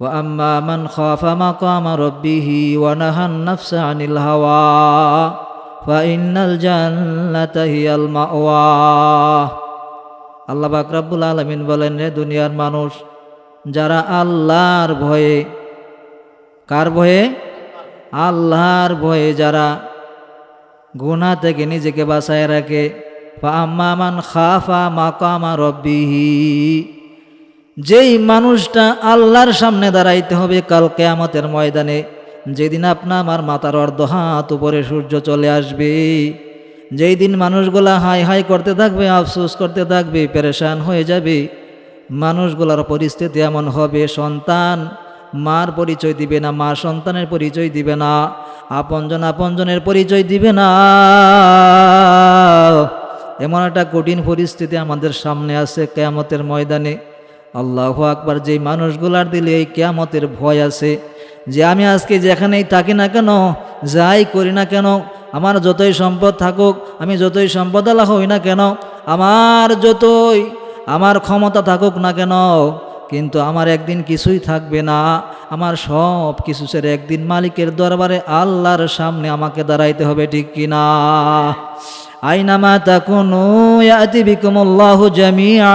واما من خاف مقام ربه ونهى النفس عن الهوى فان الجنه هي الماوى আল্লাহ পাক রব্বুল আলমিন বলেন রে দুনিয়ার মানুষ যারা আল্লাহর ভয়ে কার ভয়ে আল্লাহর ভয়ে যারা গুনাহ থেকে নিজেকে বাঁচায় রাখে আম্মামান খাফা মাকামা রব্বিহি যেই মানুষটা আল্লাহর সামনে দাঁড়াইতে হবে কাল কেয়ামতের ময়দানে, যেদিন আপনা আমার মাথার অর্ধ হাত উপরে সূর্য চলে আসবে। যেই দিন মানুষগুলা হাই হাই করতে থাকবে, আফসোস করতে থাকবে, পেরেশান হয়ে যাবে, মানুষগুলার পরিস্থিতি এমন হবে, সন্তান মার পরিচয় দিবে না, মা সন্তানের পরিচয় দিবে না, আপনজন আপনজনের পরিচয় দিবে না। এমন একটা কঠিন পরিস্থিতি আমাদের সামনে আছে কেয়ামতের ময়দানে। আল্লাহ আকবার, যেই মানুষগুলার দিলে এই কেয়ামতের ভয় আছে, যে আমি আজকে যেখানেই থাকি না কেন, যাই করি না কেন, আমার যতই সম্পদ থাকুক, আমি যতই সম্পদালা হই না কেন, আমার যতই, আমার ক্ষমতা থাকুক না কেন, কিন্তু আমার একদিন কিছুই থাকবে না, আমার সব কিছু ছেড়ে একদিন মালিকের দরবারে আল্লাহর সামনে আমাকে দাঁড়াইতে হবে, ঠিক কিনা আইনামা ইয়াতি বিকুমুল্লাহু জামিআ।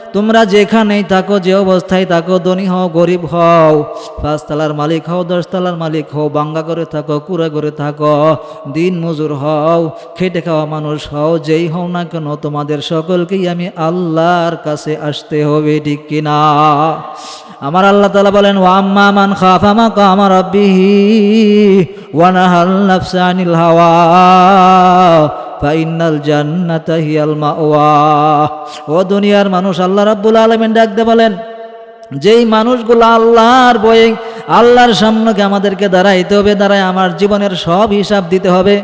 তোমরা যেখানেই থাকো, যে অবস্থায় থাকো, ধনী হও, গরিব হও, পাঁচতলার মালিক হও, দশতলার মালিক হও, বাঙ্গা করে থাকো, কুড়া করে থাকো, দিন মজুর হও, খেটে খাওয়া মানুষ হও, যেই হও না কেন, তোমাদের সকলকেই আমি আল্লাহর কাছে আসতে হবে, ঠিক কিনা আমার আল্লাহ তালা বলেন ওয়াম্মা মান খাফামা কামা রব্বিহি ওয়ানাহাল হাওয়া ফাইনাল জান্নাতা হিয়াল মাওয়া। ও দুনিয়ার মানুষ, আল্লাহ রাব্বুল আলামিন ডাকতে বলেন, যেই মানুষগুলো আল্লাহর বয়ে, আল্লাহর সামনে আমাদেরকে দাঁড়াইতে হবে, দাঁড়ায় আমার জীবনের সব হিসাব দিতে হবে।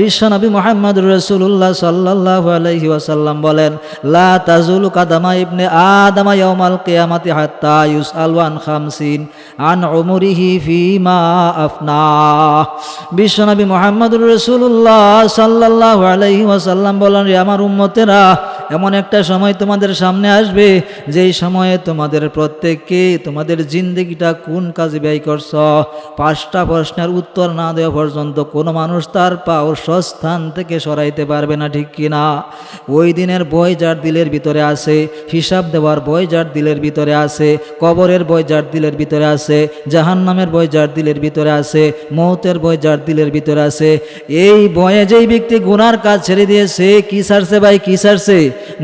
বিশ্বনবী মোহাম্মদ রসুল্লাহ সাল্লাহ আলহি ওয়াসাল্লাম বলেন, লা তাজুল কাদামা ইবনে আদামা ইয়াউমাল কিয়ামাতি হাত্তা ইউসআলু খামসিন আন উমরিহি ফিমা আফনা। বিশ্বনবী মোহাম্মদ রসুল্লাহ সাল্লাহ আলহি ওয়াসাল্লাম বলেন আমার উম্মতেরা এমন একটা সময় তোমাদের সামনে আসবে, যেই সময়ে তোমাদের প্রত্যেককে তোমাদের জিন্দগিটা কোন কাজে ব্যয় করছ? পাঁচটা প্রশ্নের উত্তর না দেওয়া পর্যন্ত কোনো মানুষ তার পাও স্থান থেকে সরাইতে পারবে না, ঠিক কিনা? ওই দিনের বই যার দিলের ভিতরে আছে, হিসাব দেওয়ার বই যার দিলের ভিতরে আছে, কবরের বই যার দিলের ভিতরে আছে, জাহান্নামের বই যার দিলের ভিতরে আছে, মৌতের বই যার দিলের ভিতরে আছে, এই বয়ে যেই ব্যক্তি গুনার কাজ ছেড়ে দিয়েছে, কি সারছে ভাই, কি সারছে?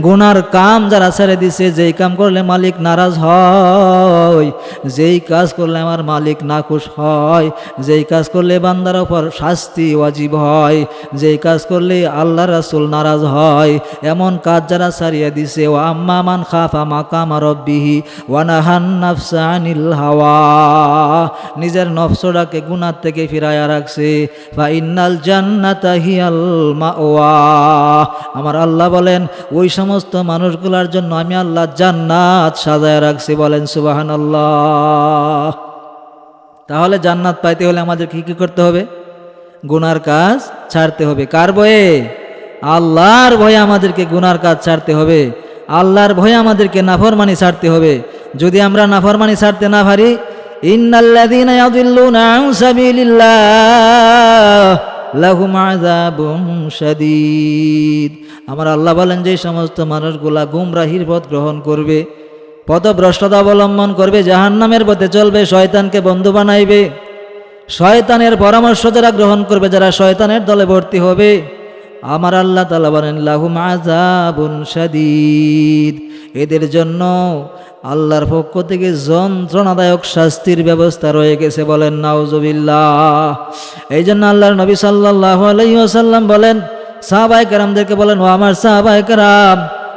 গুনার কাম যারা ছেড়ে দিছে, যেই কাম করলে মালিক নারাজ হয়, যেই কাজ করলে আমার মালিক নাখুশ হয়, যেই কাজ করলে বান্দার ওপর শাস্তি ওয়াজিব হয়, যেই কাজ করলে আল্লাহ রাসুল নারাজ হয়, এমন কাজ যারা ছাড়িয়ে দিছে ও আম্মা মান খাফা মাকামা রব্বিহি ওয়ানাহান নাফসা আনিল হাওয়া, নিজের নফসটাকে গুনার থেকে ফিরাইয়া রাখছে বা ইন্নাল জান্নাতা আমার আল্লাহ বলেন ওই সমস্ত মানুষগুলোর জন্য আমি আল্লাহ জান্নাত সাজায় রাখছি, বলেন সুবাহান আল্লাহ তাহলে জান্নাত পাইতে হলে আমাদের কি কি করতে হবে? গুনার কাজ ছাড়তে হবে। কার বয়ে আল্লাহর ভয়ে আমাদেরকে গুনার কাজ ছাড়তে হবে। আল্লাহর ভয়ে আমাদেরকে নাফরমানি ছাড়তে হবে। যদি আমরা নাফরমানি ছাড়তে না পারি, ইন্নাল্লাযীনা ইয়াদিল্লুনা আন সাবিলিল্লাহ। লাহুম আযাবুন শাদীদ। আমার আল্লাহ বলেন, যে সমস্ত মানুষগুলা গুমরাহির পথ গ্রহণ করবে, পথভ্রষ্টতা অবলম্বন করবে, জাহান্নামের পথে চলবে, শয়তানকে বন্ধু বানাইবে। শয়তানের পরামর্শ যারা গ্রহণ করবে, যারা শয়তানের দলে ভর্তি হবে, আমার আল্লাহ তালা বলেন, লাহুম আজাবুন শাদীদ। এদের জন্য আল্লাহর পক্ষ থেকে যন্ত্রণাদায়ক শাস্তির ব্যবস্থা রয়ে গেছে বলেন, নাউজবিল্লাহ। এই জন্য আল্লাহর নবী সাল্লাহ আলাইসাল্লাম বলেন সাহাবাই কারামদেরকে বলেন, ও আমার সাহাবাই কারাম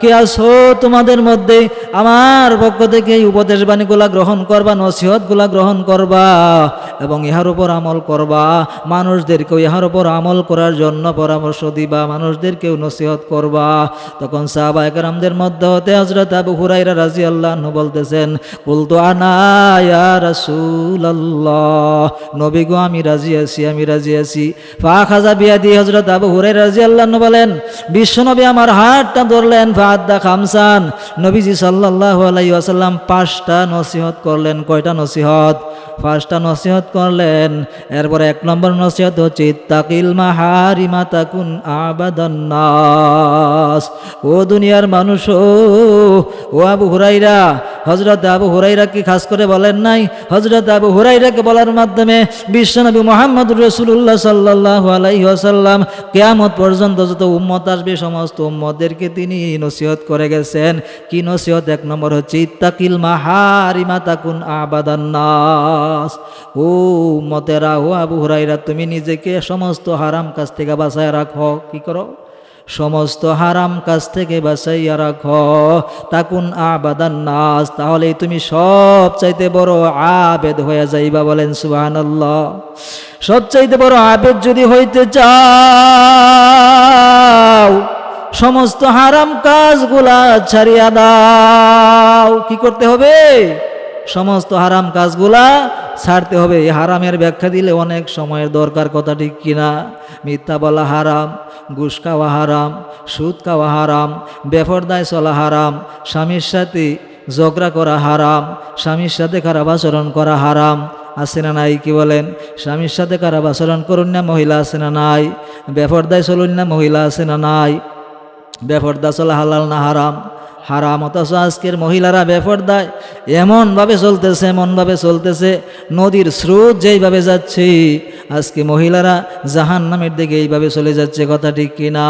কে আসো, তোমাদের মধ্যে আমার পক্ষ থেকে এই উপদেশ বাণীগুলা গ্রহণ করবা, নসিহতগুলা গ্রহণ করবা এবং ইহার উপর আমল করবা। মানুষদেরকেও ইহার উপর আমল করার জন্য পরামর্শ দিবা, মানুষদেরকেও নসিহত করবা। তখন সাহাবা একরামদের মধ্যে হতে হজরত আবু হুরাইরা রাজি আল্লাহ বলতেছেন বলতো আনা ইয়া রাসূলুল্লাহ। নবী গো, আমি রাজি আছি, আমি রাজি আছি। ফা খাজা বিয়া দিয়ে হজরত আবু হুরাইরা রাজি আল্লাহ বলেন, বিশ্বনবী আমার হাতটা ধরলেন। ফাদ্দা খামসান। নবীজি সাল্লাহ আলাই আসাল্লাম পাঁচটা নসিহত করলেন। কয়টা নসিহত? পাঁচটা নসিহত করলেন। এরপরে এক নম্বর নসিহত হচ্ছে তাকিল মাহারিমা তাকুন আবাদান্নাস ও দুনিয়ার মানুষ ও আবু হুরাইরা হজরত আবু হুরাইরা কি খাস করে বলেন নাই? হজরত আবু হুরাইরাকে বলার মাধ্যমে বিশ্বনবী মোহাম্মদ রসুল্লাহ সাল্লাহ আলাইহি আসাল্লাম কেয়ামত পর্যন্ত যত উম্মত আসবে, সমস্ত উম্মতদেরকে তিনি নসিহত করে গেছেন। কি নসিহত? এক নম্বর হচ্ছে, ইত্তাকিল মাহারিমা তাকুন আবাদান্নাস ও মতেরা ও আবু হুরাইরা তুমি নিজেকে সমস্ত হারাম কাছ থেকে বাঁচায় রাখো। কি করো? সমস্ত হারাম কাজ থেকে বাঁচাইয়া রাখ। তাকুন আবাদান নাস, তাহলেই তুমি সব চাইতে বড় আবেদ হয়ে যাইবা বলেন সুবহানাল্লাহ। সব চাইতে বড় আবেদ যদি হইতে চাও, সমস্ত হারাম কাজগুলা ছাড়িয়া দাও। কি করতে হবে? সমস্ত হারাম কাজগুলা ছাড়তে হবে। এই হারামের ব্যাখ্যা দিলে অনেক সময়ের দরকার কথা ঠিক কিনা? মিথ্যা বলা হারাম, ঘুষ খাওয়া হারাম, সুদ খাওয়া হারাম, বেফরদায় চলা হারাম, স্বামীর সাথে ঝগড়া করা হারাম, স্বামীর সাথে খারাপ আচরণ করা হারাম, আছে না নাই কি বলেন? স্বামীর সাথে খারাপ আচরণ করুন না, মহিলা আছে না নাই? বেফরদায় চলুন না, মহিলা আছে না নাই? বেফরদা চলা হালাল না হারাম? হারাম, অথচ আজকের মহিলারা বেফরদায়। এমনভাবে চলতেছে এমনভাবে চলতেছে। নদীর স্রোত যেইভাবে যাচ্ছে, আজকে মহিলারা জাহান নামের দিকে এইভাবে চলে যাচ্ছে, কথা ঠিক কিনা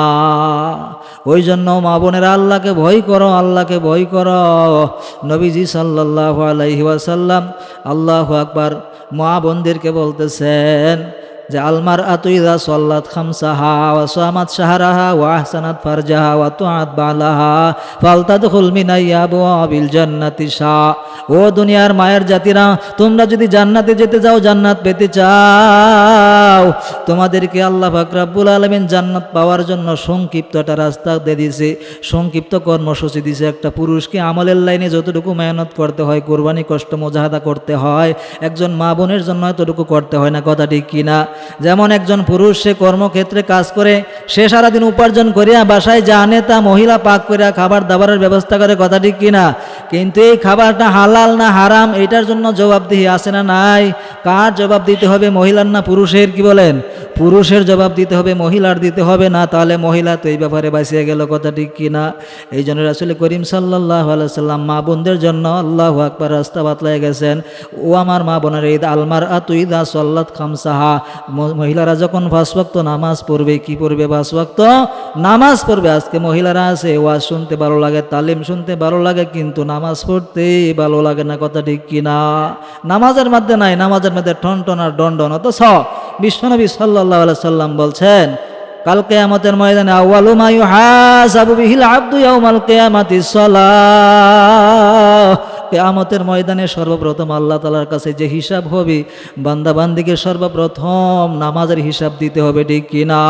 ওই জন্য মা বোনেরা, আল্লাহকে ভয় করো, আল্লাহকে ভয় করো। নবীজি সাল্লাহ আলাইহি ওয়াসাল্লাম আল্লাহ আকবার মা বোনদেরকে বলতেছেন যে আলমার আতুইদা সল্লাত খামসাহা ওয়া সামাত শাহরাহা ওয়া আহসানাত ফারজাহা ওয়া তুআত বালাহা ফালতাদখুল মিন আবিল জান্নাতি শা। ও দুনিয়ার মায়ের জাতিরা, তোমরা যদি জান্নাতে যেতে যাও, জান্নাত পেতে চাও। তোমাদেরকে আল্লাহ পাক রাব্বুল আলামিন জান্নাত পাওয়ার জন্য সংক্ষিপ্ত একটা রাস্তা দিয়ে দিয়েছে। সংক্ষিপ্ত কর্মসূচি দিয়েছে একটা পুরুষকে আমলের লাইনে যতটুকু মেহনত করতে হয়, কোরবানি কষ্ট মোজাহাদা করতে হয়, একজন মা বোনের জন্য এতটুকু করতে হয় না, কথা ঠিক কিনা? যেমন একজন পুরুষ সে কর্মক্ষেত্রে কাজ করে, সে সারাদিন উপার্জন করিয়া বাসায় যা আনে তা মহিলা পাক করিয়া খাবার দাবারের ব্যবস্থা করে, কথা ঠিক কিনা? কিন্তু এই খাবারটা হালাল না হারাম এটার জন্য জবাবদিহি আসে না নাই? কার জবাব দিতে হবে, মহিলার না পুরুষের, কি বলেন? পুরুষের জবাব দিতে হবে, মহিলার দিতে হবে না, তাহলে মহিলা তো এই ব্যাপারে বাঁচিয়ে গেল কথা ঠিক কিনা? এই জন্য রাসুল করিম সাল্লাহ সাল্লাম মা বোনদের জন্য আল্লাহ আকবার রাস্তা বাতলাই গেছেন। ও আমার মা বোনের ঈদ আলমার আতুইদা সল্লাত খামসাহা। মহিলারা যখন ফাঁসভক্ত নামাজ পড়বে, কি পড়বে ফাঁসভক্ত নামাজ পড়বে। আজকে মহিলারা আছে, ওয়াজ শুনতে ভালো লাগে, তালিম শুনতে ভালো লাগে, কিন্তু নামাজ পড়তে ভালো লাগে না কথা ঠিক কিনা? নামাজের মধ্যে নাই, নামাজের মধ্যে টন টন আর দণ্ডন, অথচ বিশ্বনবী সাল্লাহ সাল্লাম বলছেন, কাল কেয়ামতের ময়দানে আউয়ালু মা ইউহাসাবু বিহিল আব্দু ইয়াউমাল কেয়ামাতি সালাহ কেয়ামতের ময়দানে সর্বপ্রথম আল্লাহ তালার কাছে যে হিসাব হবে বান্দা বান্দিকে সর্বপ্রথম নামাজের হিসাব দিতে হবে, ঠিক কিনা?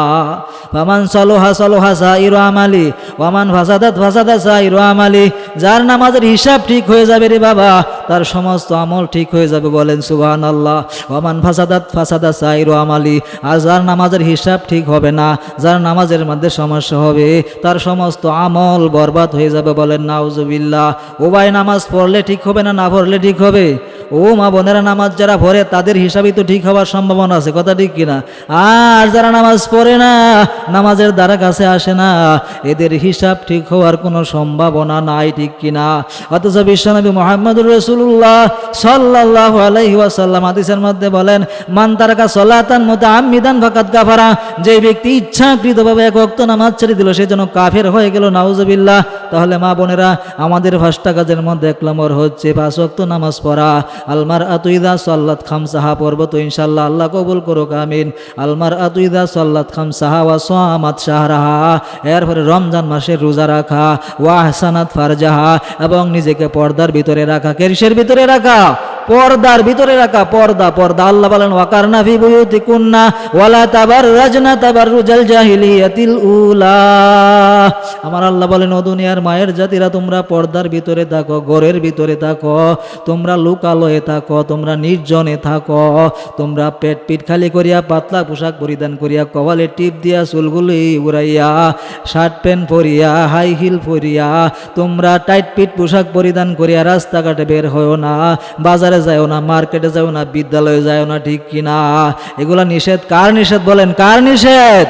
ফামান সালোহা সালোহা সাইরু আমালি, ওয়ামান ফাসাদাত ফাসাদা সাইরু আমালি, যার নামাজের হিসাব ঠিক হয়ে যাবে রে বাবা, তার সমস্ত আমল ঠিক হয়ে যাবে, বলেন সুবাহান আল্লাহ ওয়ামান ফাসাদাত ফাসাদা সাইরু আমালি, আর যার নামাজের হিসাব ঠিক হবে না, যার নামাজের মধ্যে সমস্যা হবে, তার সমস্ত আমল বরবাদ হয়ে যাবে, বলেন নাউজুবিল্লাহ। ও ভাই নামাজ পড়লে ঠিক হবে না না ভরলে ঠিক হবে। ও মা বোনেরা, নামাজ যারা পড়ে, তাদের হিসাবই তো ঠিক হওয়ার সম্ভাবনা আছে। কথা ঠিক কিনা? আর যারা নামাজ পড়ে না, নামাজের দ্বারা কাছে আসে না, এদের হিসাব ঠিক হওয়ার কোনো সম্ভাবনা নাই, ঠিক কিনা? অথচ বিশ্বনবী মোহাম্মদুর রসুল্লাহ সাল্লাহ আলাইহি ওয়াসাল্লাম হাদিসের মধ্যে বলেন, মান তারাকা সলাতান মতো আমিদান ফাকাত কাফারা। যে ব্যক্তি ইচ্ছাকৃতভাবে এক অক্ত নামাজ ছেড়ে দিল, সে যেন কাফের হয়ে গেল, নাউজবিল্লাহ। তাহলে মা বোনেরা, আমাদের ফার্স্টা কাজের মধ্যে এক নম্বর হচ্ছে পাঁচ অক্ত নামাজ পড়া। আলমার আতুইদা সাল্লাত খাম সাহা পর্ব তো ইনশাল্লাহ আল্লাহ কবুল করুক, আমিন। আলমার আতুইদা সাল্লাত খাম সাহা ওয়া সোয়ামাত শাহরাহা, এরপরে রমজান মাসের রোজা রাখা, ওয়া হাসানাত ফারজাহা, এবং নিজেকে পর্দার ভিতরে রাখা, কেরিসের ভিতরে রাখা। পর্দার ভিতরে রাখা পর্দা পর্দা। আল্লাহ বলেন, ওয়াকারনা ফি বুয়ুতিকুন্না, ওয়ালা তাবাররাজনা তাবাররুজাল জাহিলিয়াতিল উলা। আমার আল্লাহ বলেন, ও দুনিয়ার মায়ের জাতিরা, তোমরা পর্দার ভিতরে থাকো, ঘরের ভিতরে থাকো। তোমরা লুকালয়ে থাকো, তোমরা নির্জনে থাকো। তোমরা পেট পিট খালি করিয়া, পাতলা পোশাক পরিধান করিয়া কপালে টিপ দিয়া চুলগুলি উড়াইয়া, শার্ট প্যান্ট পরিয়া, হাই হিল পরিয়া, তোমরা টাইট পিট পোশাক পরিধান করিয়া রাস্তাঘাটে বের হও না। বাজারে যাও না, মার্কেটে যাও না, বিদ্যালয়ে যাও না, ঠিক কিনা? এগুলা নিষেধ কার নিষেধ বলেন? কার নিষেধ?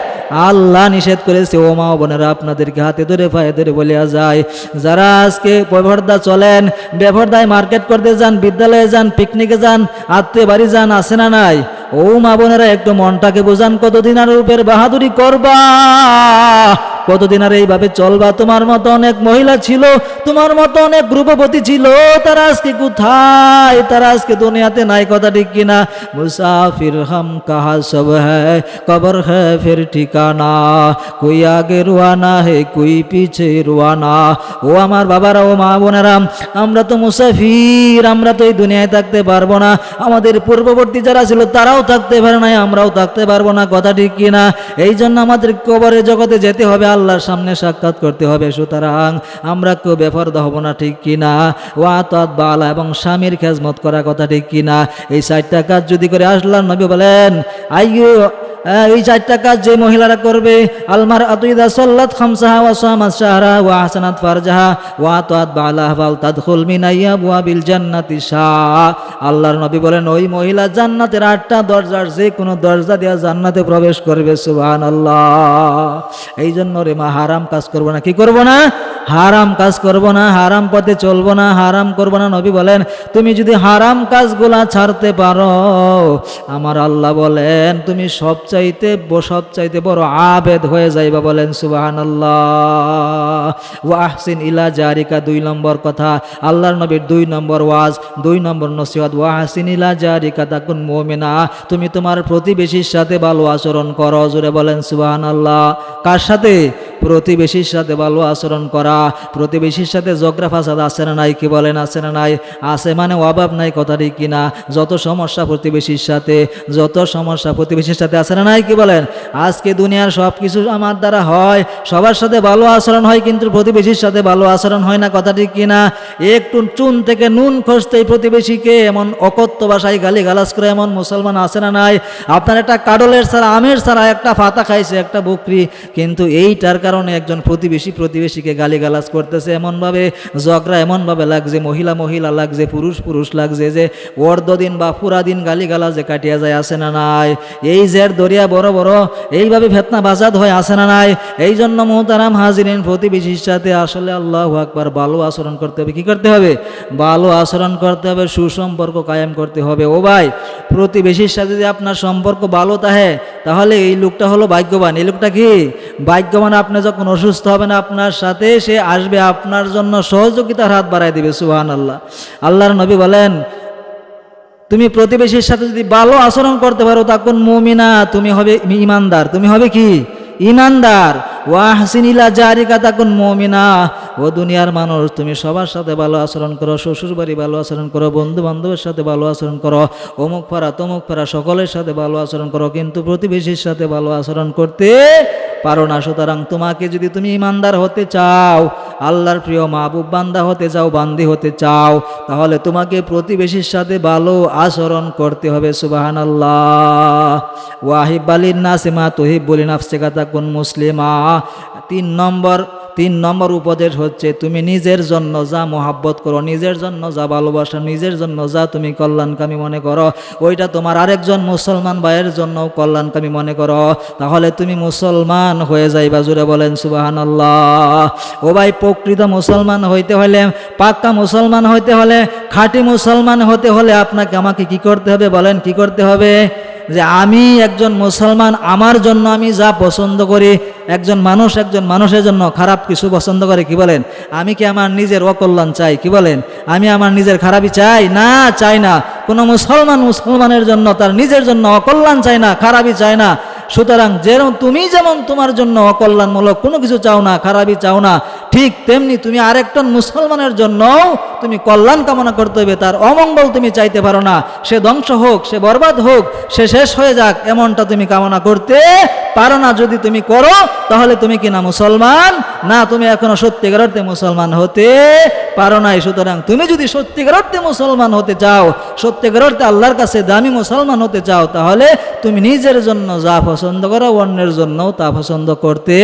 আল্লাহ নিষেধ করেছে। ও মা বোনেরা, আপনাদেরকে হাতে ধরে, পায়ে ধরে বলিয়া যায়, যারা আজকে বেভরদা চলেন বেভরদায় মার্কেট করতে যান, বিদ্যালয়ে যান, পিকনিকে যান, আত্মীয় বাড়ি যান আসে না নাই? ও মা বোনেরা, একটু মনটাকে বোঝান কতদিন আর উপের বাহাদুরি করবা? কতদিন আর এইভাবে চলবা? তোমার মতো অনেক মহিলা ছিল, তোমার মতো অনেক গ্রুপপতি ছিল, তারা আজকে কোথায়? তারা আজকে দুনিয়াতে নাই কথা ঠিক কিনা? মুসাফির হাম কাহা সব হ্যায়? কবর হ্যায় ফির ঠিকানা? কই আগে রুয়ানা হে, কই পিছে রুয়ানা? ও আমার বাবারা, ও মা বোনেরা, আমরা তো মুসাফির, আমরা তো এই দুনিয়ায় থাকতে পারব না। আমাদের পূর্ববর্তী যারা ছিল, তারাও থাকতে পারে না আমরাও থাকতে পারব না, কথা ঠিক কিনা? এই জন্য আমাদের কবরের জগতে যেতে হবে আল্লাহর সামনে সাক্ষাৎ করতে হবে। সুতরাং আমরা কেউ বেফরদা হব না, ঠিক কিনা? ওয়াত বালা, এবং স্বামীর খেজমত করা কথা ঠিক কিনা? এই চারটা কাজ যদি করে আসলাম, নবী বলেন, আইয়ো এই চারটা কাজ যে মহিলারা করবে, আলমার আতুইদা সল্লাত খামসাহা ওয়া সামাত শাহরা ওয়া হাসানাত ফারজাহা ওয়া তাত বাল তাদখুল মিন আইয়াবওয়াবিল জান্নাতি শাহ। আল্লাহর নবী বলেন, ওই মহিলা জান্নাতের আটটা দরজার যে কোনো দরজা দিয়া জান্নাতে প্রবেশ করবে, সুবহানাল্লাহ। এই জন্য রে মা, হারাম কাজ করব না। কি করব না? হারাম কাজ করব না, হারাম পথে চলবো না, হারাম করব না। নবী বলেন, তুমি যদি হারাম কাজগুলা ছাড়তে পারো, আমার আল্লাহ বলেন, তুমি সবচাইতে বসব চাইতে বড় আবেদ হয়ে যাইবা বলেন সুবাহান আল্লাহ আহসিন ইলা জারিকা, দুই নম্বর কথা, আল্লাহর নবীর দুই নম্বর ওয়াজ, দুই নম্বর নসিহত ও আহসিন ইলা জারিকা, তাকুন মোমেনা, তুমি তোমার প্রতিবেশীর সাথে ভালো আচরণ করো, জোরে বলেন সুবাহান আল্লাহ কার সাথে? প্রতিবেশীর সাথে ভালো আচরণ করা, প্রতিবেশীর সাথে জগরা ফাসাদ আছে না নাই, কি বলেন আছে না নাই? আছে মানে অভাব নাই কথাটি কিনা যত সমস্যা প্রতিবেশীর সাথে, যত সমস্যা প্রতিবেশীর সাথে আছে না নাই, কি বলেন? আজকে দুনিয়ার সব কিছু আমার দ্বারা হয়, সবার সাথে ভালো আচরণ হয়, কিন্তু প্রতিবেশীর সাথে ভালো আচরণ হয় না, কথাটি কিনা একটু চুন থেকে নুন খসতেই প্রতিবেশীকে এমন অকথ্য ভাষায় গালি গালাজ করে এমন মুসলমান আছে না নাই? আপনার একটা কাডলের ছাড়া, আমের ছাড়া একটা ফাতা খাইছে, একটা বকরি, কিন্তু এইটার কারণে একজন প্রতিবেশী প্রতিবেশীকে গালি গালাজ করতেছে। এমনভাবে ঝগড়া এমনভাবে লাগছে, মহিলা মহিলা লাগছে, পুরুষ পুরুষ লাগছে যে অর্ধদিন বা পুরা দিন গালি গালাজে কাটিয়া যায়, আসে না নাই। এই জের দরিয়া বড় বড়, এইভাবে ফেতনা বাজাদ হয়, আসে না নাই। এই জন্য মোহতারাম হাজিরিন প্রতিবেশীর সাথে আসলে আল্লাহ আকবার ভালো আচরণ করতে হবে। কি করতে হবে? ভালো আচরণ করতে হবে, সুসম্পর্ক কায়েম করতে হবে। ও ভাই, প্রতিবেশীর সাথে যদি আপনার সম্পর্ক ভালো থাকে তাহলে এই লোকটা হলো ভাগ্যবান। এই লোকটা কি? ভাগ্যবান আপনি যখন অসুস্থ হবেন, আপনার সাথে সে আসবে, আপনার জন্য সহযোগিতার হাত বাড়াই দিবে সুহান আল্লাহ আল্লাহর নবী বলেন, তুমি প্রতিবেশীর সাথে যদি ভালো আচরণ করতে পারো, তখন মমিনা, তুমি হবে ইমানদার। তুমি হবে কি? ইমানদার। ওয়াহসিনিলা জারিকা তাকুন মমিনা। ও দুনিয়ার মানুষ, তুমি সবার সাথে ভালো আচরণ করো, শ্বশুর বাড়ি ভালো আচরণ করো বন্ধু বান্ধবের সাথে ভালো আচরণ করো, অমুক পাড়া তমুক পাড়া সকলের সাথে ভালো আচরণ করো, কিন্তু প্রতিবেশীর সাথে ভালো আচরণ করতে পারো না। সুতরাং তোমাকে যদি তুমি ইমানদার হতে চাও আল্লাহর প্রিয় মাহবুব বান্দা হতে চাও, বান্দি হতে চাও, তাহলে তোমাকে প্রতিবেশীর সাথে ভালো আচরণ করতে হবে সুবাহান আল্লাহ ওয়াহিব আলীর নাসিমা তহিব বলি নাফসেকাতা কোন মুসলিমা। তিন নম্বর তিন নম্বর উপদেশ হচ্ছে, তুমি নিজের জন্য যা মোহাব্বত করো, নিজের জন্য যা ভালোবাসো, নিজের জন্য যা তুমি কল্যাণকামী মনে করো, ওইটা তোমার আরেকজন মুসলমান ভাইয়ের জন্য কল্যাণকামী মনে করো। তাহলে তুমি মুসলমান হয়ে যাইবা জুড়ে বলেন সুবাহান আল্লাহ ও ভাই প্রকৃত মুসলমান হইতে হলে, পাক্কা মুসলমান হইতে হলে, খাঁটি মুসলমান হতে হলে আপনাকে আমাকে কি করতে হবে বলেন? কি করতে হবে? যে আমি একজন মুসলমান, আমার জন্য আমি যা পছন্দ করি, একজন মানুষ একজন মানুষের জন্য খারাপ কিছু পছন্দ করে, কি বলেন? আমি কি আমার নিজের অকল্যাণ চাই, কি বলেন? আমি আমার নিজের খারাপই চাই? না চাই না। কোনো মুসলমান মুসলমানের জন্য, তার নিজের জন্য অকল্যাণ চায় না, খারাপই চায় না। সুতরাং যেরকম তুমি যেমন তোমার জন্য অকল্যাণমূলক কোনো কিছু চাও না, খারাপই চাও না, ঠিক তেমনি তুমি আরেকজন মুসলমানের জন্য তুমি কল্যাণ কামনা করতে হবে, তার অমঙ্গল তুমি চাইতে পারো না। সে ধ্বংস হোক, সে বরবাদ হোক, সে শেষ হয়ে যাক, এমনটা তুমি কামনা করতে পারো না যদি তুমি করো, তাহলে তুমি কি না মুসলমান? না, তুমি এখনও সত্যিকার অর্থে মুসলমান হতে পারো নাই। সুতরাং তুমি যদি সত্যিকার অর্থে মুসলমান হতে চাও, সত্যিকার অর্থে আল্লাহর কাছে দামি মুসলমান হতে চাও, তাহলে তুমি নিজের জন্য যা পছন্দ করা, অন্যের জন্যও তা পছন্দ করতে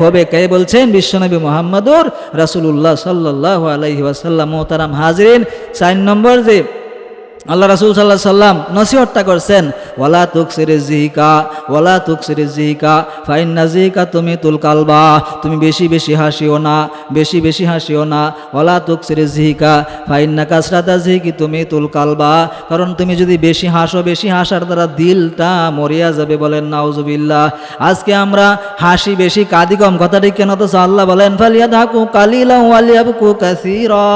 হবে। কে বলছেন? বিশ্বনবী মোহাম্মদুর রাসুল্লাহ সাল্লাহ আলহি ওয়াসাল্লাম, মোহতারাম হাজরিন। চার নম্বর যে আল্লাহ রাসুল সাল্লাহ সাল্লাম নসিহতটা করছেন, ওয়ালা তুক সিরে জিহিকা ওয়ালা তুক সিরে জিহিকা ফাইন না জিহিকা তুমি তুল কালবা, তুমি বেশি বেশি হাসিও না, বেশি বেশি হাসিও না, ওয়ালা তুক সিরে জিহিকা ফাইন না কাসরাতা জিহিকি তুমি তুল কালবা, কারণ তুমি যদি বেশি হাসো, বেশি হাসার দ্বারা দিলটা মরিয়া যাবে বলেন, নাউজুবিল্লাহ। আজকে আমরা হাসি বেশি, কাদি কম, কথাটি কেন? তো আল্লাহ বলেন ফালিয়া ধাকু কালিলা ওয়ালিয়াবকু কাসিরা।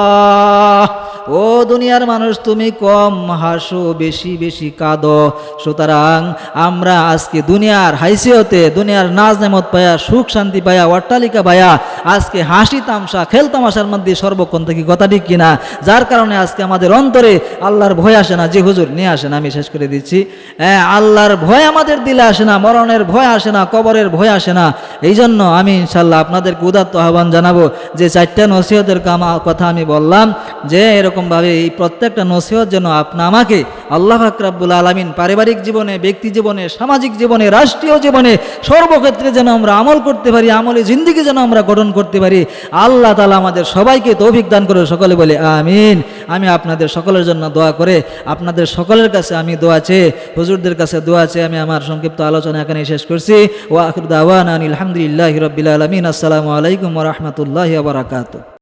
ও দুনিয়ার মানুষ, তুমি কম হাসো, বেশি বেশি কাঁদো। সুতরাং আমরা আজকে দুনিয়ার হাইসিয়তে, দুনিয়ার নাজ নেমত পায়া সুখ শান্তি পায়া অট্টালিকা পায়া আজকে হাসি তামসা, খেল তামাশার মধ্যে সর্বক্ষণ থেকে কথাটি কিনা? যার কারণে আজকে আমাদের অন্তরে আল্লাহর ভয় আসে না, যে হুজুর নিয়ে আসেন, আমি শেষ করে দিচ্ছি। হ্যাঁ আল্লাহর ভয় আমাদের দিলে আসে না, মরণের ভয় আসে না, কবরের ভয় আসে না। এই জন্য আমি ইনশাল্লাহ আপনাদেরকে উদাত্ত আহ্বান জানাব, যে চারটা নসিহতের কথা আমি বললাম, যে এরকমভাবে এই প্রত্যেকটা নসিহত যেন আপনা আমাকে আল্লাহ ফাকরাবুল আলমিন পারিবারিক জীবনে, ব্যক্তি জীবনে, সামাজিক জীবনে, রাষ্ট্রীয় জীবনে সর্বক্ষেত্রে যেন আমরা আমল করতে পারি, আমলে জিন্দিগি যেন আমরা গঠন করতে পারি। আল্লাহ তালা আমাদের সবাইকে তৌফিক দান করে সকলে বলে আমিন। আমি আপনাদের সকলের জন্য দোয়া করে, আপনাদের সকলের কাছে আমি দোয়া চেয়ে, হুজুরদের কাছে দোয়া চেয়ে আমি আমার সংক্ষিপ্ত আলোচনা এখানে শেষ করছি। ও আখরুদ আওয়ান আলহামদুলিল্লাহ রবিল আলমিন। আসসালামু আলাইকুম রহমতুল্লাহ বারাকাতু